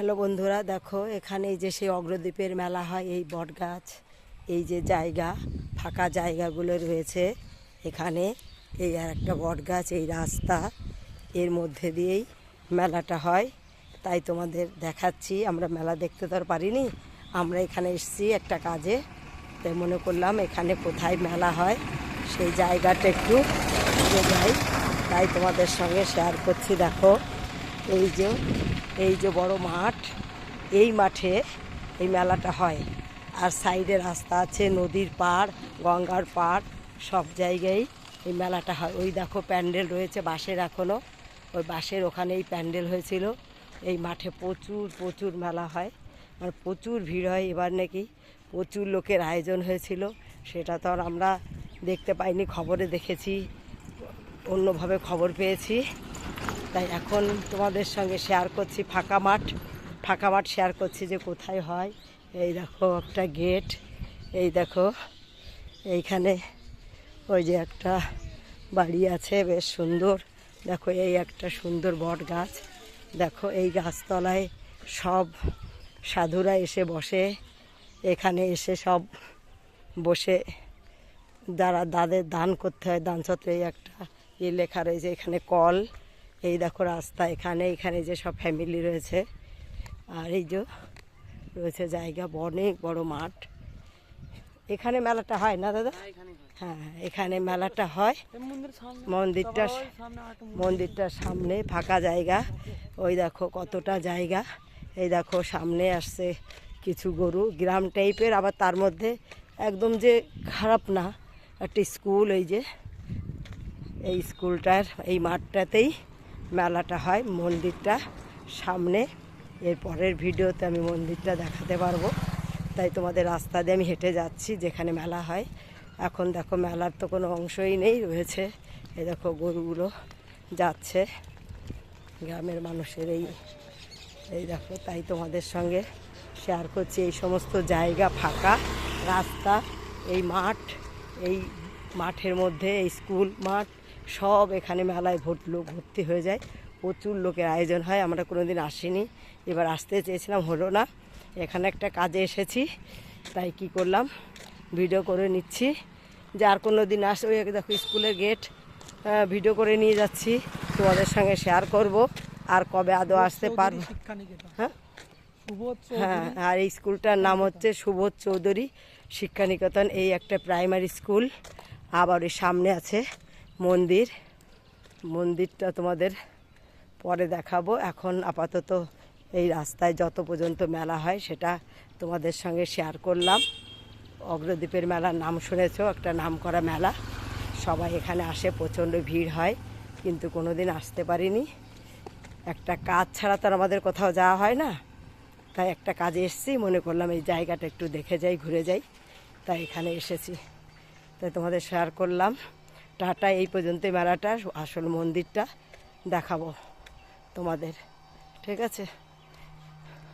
Hello বন্ধুরা, দেখো, এখানে যে সেই অগ্রদ্বীপের মেলা হয়, এই বটগাছ, এই যে জায়গা, ফাঁকা জায়গাগুলো রয়েছে এখানে। এই আর একটা বটগাছ, এই রাস্তা, এর মধ্যে দিয়েই মেলাটা হয়। তাই তোমাদের দেখাচ্ছি, আমরা মেলা দেখতে তো আর পারিনি, আমরা এখানে এসেছি একটা কাজে। তাই মনে করলাম এখানে কোথায় মেলা হয়, সেই জায়গাটা একটু যাই। তাই তোমাদের সঙ্গে শেয়ার করছি, দেখো, এই যে এই যে বড় মাঠ, এই মাঠে এই মেলাটা হয়। আর সাইডে রাস্তা আছে, নদীর পাড়, গঙ্গার পাড়, সব জায়গায় এই মেলাটা হয়। ওই দেখো প্যান্ডেল রয়েছে বাঁশের এখনও ওই বাঁশের ওখানেই প্যান্ডেল হয়েছিল। এই মাঠে প্রচুর প্রচুর মেলা হয়। আর প্রচুর ভিড় হয় এবার নাকি। প্রচুর লোকের আয়োজন হয়েছিল। সেটা তো আর আমরা দেখতে পাইনি, খবরে দেখেছি, অন্যভাবে খবর পেয়েছি। তাই এখন তোমাদের সঙ্গে শেয়ার করছি ফাঁকা মাঠ। ফাঁকা মাঠ শেয়ার করছি যে কোথায় হয়। এই দেখো একটা গেট এই দেখো এইখানে ওই যে একটা বাড়ি আছে, বেশ সুন্দর। দেখো এই একটা সুন্দর বট গাছ। দেখো এই গাছতলায় সব সাধুরা এসে বসে। এখানে এসে সব বসে যারা দাদের দান করতে হয়, দান ছত্রে একটা ইয়ে লেখা রয়েছে, এখানে কল। এই দেখো রাস্তা এখানে এখানে যে সব ফ্যামিলি রয়েছে। আর এই যে রয়েছে জায়গা অনেক বড় মাঠ। এখানে মেলাটা হয় না দাদা? হ্যাঁ এখানে মেলাটা হয়। মন্দিরটা মন্দিরটার সামনে ফাঁকা জায়গা। ওই দেখো কতটা জায়গা। এই দেখো সামনে আসছে কিছু গরু গ্রাম টাইপের আবার তার মধ্যে একদম যে খারাপ না। একটা স্কুল এই যে এই স্কুলটার এই মাঠটাতেই মেলাটা হয়, মন্দিরটা সামনে। এর পরের ভিডিওতে আমি মন্দিরটা দেখাতে পারব। তাই তোমাদের রাস্তা দিয়ে আমি হেঁটে যাচ্ছি, যেখানে মেলা হয়। এখন দেখো মেলার তো কোনো অংশই নেই, রয়েছে। এই দেখো গরুগুলো যাচ্ছে, গ্রামের মানুষের এই এই দেখো, তাই তোমাদের সঙ্গে শেয়ার করছি। এই সমস্ত জায়গা ফাঁকা, রাস্তা, এই মাঠ, এই মাঠের মধ্যে, এই স্কুল মাঠ সব এখানে মেলায় ভোট লোক ভর্তি হয়ে যায়। প্রচুর লোকের আয়োজন হয় আমরা কোনো দিন আসিনি। এবার আসতে চেয়েছিলাম হলো না। এখানে একটা কাজে এসেছি তাই কি করলাম ভিডিও করে নিচ্ছি। যে আর কোনো দিন আসে ওই দেখো স্কুলের গেট ভিডিও করে নিয়ে যাচ্ছি। তোমাদের সঙ্গে শেয়ার করব আর কবে আদৌ আসতে পারব। হ্যাঁ? হ্যাঁ আর এই স্কুলটার নাম হচ্ছে সুবোধ চৌধুরী শিক্ষানিকেতন এই একটা প্রাইমারি স্কুল আবার ওই সামনে আছে। মন্দির। মন্দিরটা তোমাদের পরে দেখাবো। এখন আপাতত এই রাস্তায় যত পর্যন্ত মেলা হয় সেটা তোমাদের সঙ্গে শেয়ার করলাম। অগ্রদ্বীপের মেলার নাম শুনেছো? একটা নাম করা মেলা। সবাই এখানে আসে, প্রচণ্ড ভিড় হয়, কিন্তু কোনো দিন আসতে পারিনি। একটা কাজ ছাড়া তো আমাদের কোথাও যাওয়া হয় না। তাই একটা কাজে এসেছি, মনে করলাম এই জায়গাটা একটু দেখে যাই, ঘুরে যাই। তাই এখানে এসেছি। তাই তোমাদের শেয়ার করলাম। টাটা এই পর্যন্ত মেলাটা আসল মন্দিরটা দেখাবো তোমাদের ঠিক আছে?